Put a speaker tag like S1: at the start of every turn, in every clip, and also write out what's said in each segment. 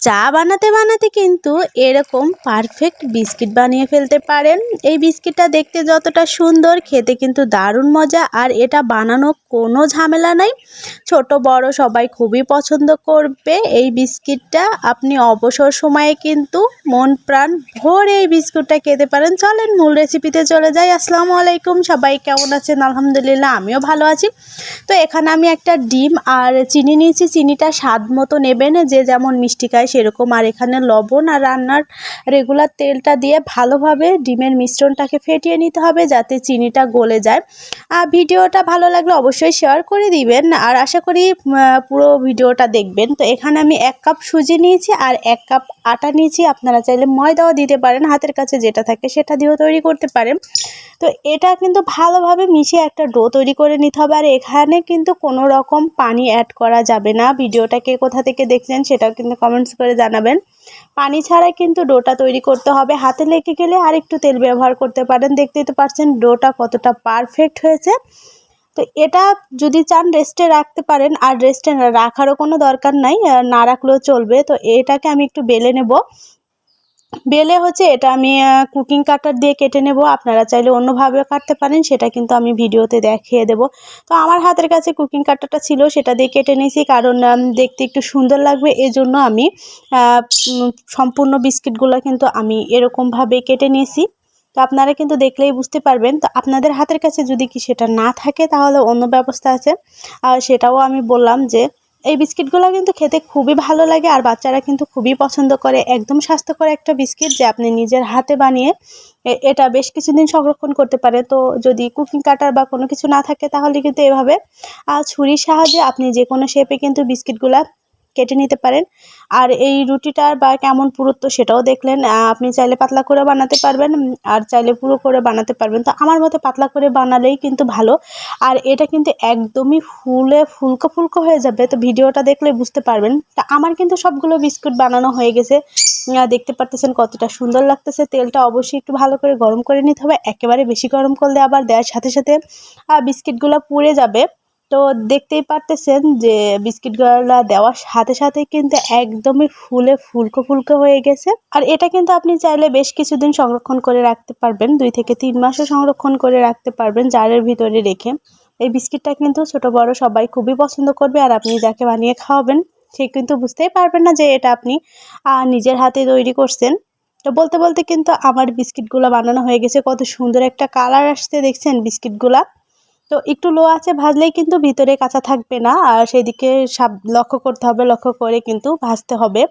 S1: চা বানাতে বানাতে কিন্তু এরকম পারফেক্ট বিস্কিট বানিয়ে ফেলতে পারেন। এই বিস্কিটটা দেখতে যতটা সুন্দর, খেতে কিন্তু দারুণ মজা। আর এটা বানানো কোনো ঝামেলা নাই। ছোট, বড় সবাই খুবই পছন্দ করবে এই বিস্কিটটা। আপনি অবসর সময়ে কিন্তু মন প্রাণ ভরে এই বিস্কুটটা খেতে পারেন। চলেন মূল রেসিপিতে চলে যাই। আসসালামু আলাইকুম, সবাই কেমন আছেন? আলহামদুলিল্লাহ, আমিও ভালো আছি। তো এখানে আমি একটা ডিম আর চিনি নিয়েছি। চিনিটা স্বাদ মতো নেবেন, যে যেমন মিষ্টি খায় সেরকম। আর এখানে লবণ আর রান্নার রেগুলার তেলটা দিয়ে ভালোভাবে ডিমের মিশ্রণটাকে ফেটিয়ে নিতে হবে যাতে চিনিটা গলে যায়। আর ভিডিওটা ভালো লাগলে অবশ্যই শেয়ার করে দিবেন। আর আশা করি পুরো ভিডিওটা দেখবেন। তো এখানে আমি এক কাপ সুজি নিয়েছি আর এক কাপ আটা নিয়েছি। আপনারা চাইলে ময়দাও দিতে পারেন, হাতের কাছে যেটা থাকে সেটা দিয়েও তৈরি করতে পারেন। তো এটা কিন্তু ভালোভাবে মিশিয়ে একটা ডো তৈরি করে নিতে হবে। আর এখানে কিন্তু কোনো রকম পানি অ্যাড করা যাবে না। ভিডিওটাকে কোথা থেকে দেখছেন সেটাও কিন্তু কমেন্টস করে জানাবেন। পানি ছাড়াই কিন্তু ডোটা তৈরি করতে হবে। হাতে লেগে গেলে আর একটু তেল ব্যবহার করতে পারেন। দেখতেই তো পারছেন ডোটা কতটা পারফেক্ট হয়েছে। তো এটা যদি চান রেস্টে রাখতে পারেন। আর রেস্টে রাখারও কোনো দরকার নাই। না রাখলেও চলবে। তো এটাকে আমি একটু বেলে নেব। বেলে হচ্ছে, এটা আমি কুকিং কাটার দিয়ে কেটে নেব। আপনারা চাইলে অন্যভাবেও কাটতে পারেন, সেটা কিন্তু আমি ভিডিওতে দেখিয়ে দেব। তো আমার হাতের কাছে কুকিং কাটারটা ছিল, সেটা দিয়ে কেটে নিয়েছি, কারণ দেখতে একটু সুন্দর লাগবে। এজন্য আমি সম্পূর্ণ বিস্কিটগুলো কিন্তু আমি এরকমভাবে কেটে নিয়েছি। তো আপনারা কিন্তু দেখলেই বুঝতে পারবেন। তো আপনাদের হাতের কাছে যদি কি সেটা না থাকে, তাহলে অন্য ব্যবস্থা আছে। আর সেটাও আমি বললাম যে এই বিস্কিটগুলো কিন্তু খেতে খুবই ভালো লাগে আর বাচ্চারা কিন্তু খুবই পছন্দ করে। একদম স্বাস্থ্যকর একটা বিস্কিট যে আপনি নিজের হাতে বানিয়ে এটা বেশ কিছুদিন সংরক্ষণ করতে পারে। তো যদি কুকিং কাটার বা কোনো কিছু না থাকে তাহলে কিন্তু এভাবে। ছুরির সাহায্যে আপনি যে কোনো শেপে কিন্তু বিস্কিটগুলা কেটে নিতে পারেন। আর এই রুটিটার বা কেমন পুরুত্ব সেটাও দেখলেন আপনি চাইলে পাতলা করে বানাতে পারবেন আর চাইলে পুরো করে বানাতে পারবেন। তো আমার মতে পাতলা করে বানালেই কিন্তু ভালো। আর এটা কিন্তু একদমই ফুলে ফুলকো ফুলকো হয়ে যাবে, তো ভিডিওটা দেখলে বুঝতে পারবেন। তা আমার কিন্তু সবগুলো বিস্কুট বানানো হয়ে গেছে। দেখতে পারতেছেন কতটা সুন্দর লাগতেছে। তেলটা অবশ্যই একটু ভালো করে গরম করে নিতে হবে। একেবারে বেশি গরম করলে আবার দেওয়ার সাথে সাথে বিস্কিটগুলো পুড়ে যাবে। তো দেখতেই পারতেছেন যে বিস্কিটগুলো দেওয়ার সাথে সাথে কিন্তু একদমই ফুলে ফুলকো ফুলকো হয়ে গেছে। আর এটা কিন্তু আপনি চাইলে বেশ কিছুদিন সংরক্ষণ করে রাখতে পারবেন, দুই থেকে তিন মাসও সংরক্ষণ করে রাখতে পারবেন জারের ভিতরে রেখে। এই বিস্কিটটা কিন্তু ছোট, বড় সবাই খুবই পছন্দ করবে আর আপনি যাকে বানিয়ে খাওয়াবেন সে কিন্তু বুঝতেই পারবেন না যে এটা আপনি নিজের হাতে তৈরি করছেন। তো বলতে বলতে কিন্তু আমার বিস্কিটগুলো বানানো হয়ে গেছে, কত সুন্দর একটা কালার আসতে দেখছেন বিস্কিটগুলা। তো একটু লো আছে ভাজলেই কিন্তু ভিতরে কাঁচা থাকবে না, আর সেই দিকে সাব, লক্ষ্য করতে হবে, লক্ষ্য করে কিন্তু ভাজতে হবে।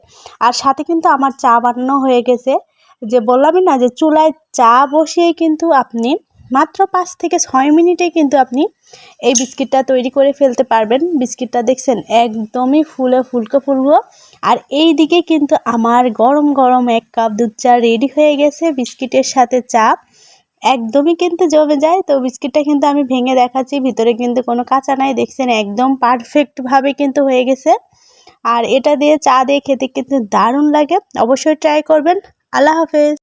S1: আর সাথে কিন্তু আমার চা বানানো হয়ে গেছে। যে বললামই না যে চুলায় চা বসিয়ে কিন্তু আপনি মাত্র পাঁচ থেকে ছয় মিনিটে কিন্তু আপনি এই বিস্কিটটা তৈরি করে ফেলতে পারবেন। বিস্কিটটা দেখছেন একদমই ফুলে ফুলকো ফুলবো। আর এই দিকে কিন্তু আমার গরম গরম এক কাপ দুধ চা রেডি হয়ে গেছে, বিস্কিটের সাথে চা। একদমই কিন্তু জমে যায়। তো বিস্কিটটা কিন্তু আমি ভেঙে দেখাচ্ছি, ভিতরে কিন্তু কোনো কাঁচা নাই, দেখছেন একদম পারফেক্টভাবে কিন্তু হয়ে গেছে। আর এটা দিয়ে চা দিয়ে খেতে কিন্তু দারুণ লাগে, অবশ্যই ট্রাই করবেন। আল্লাহ হাফেজ।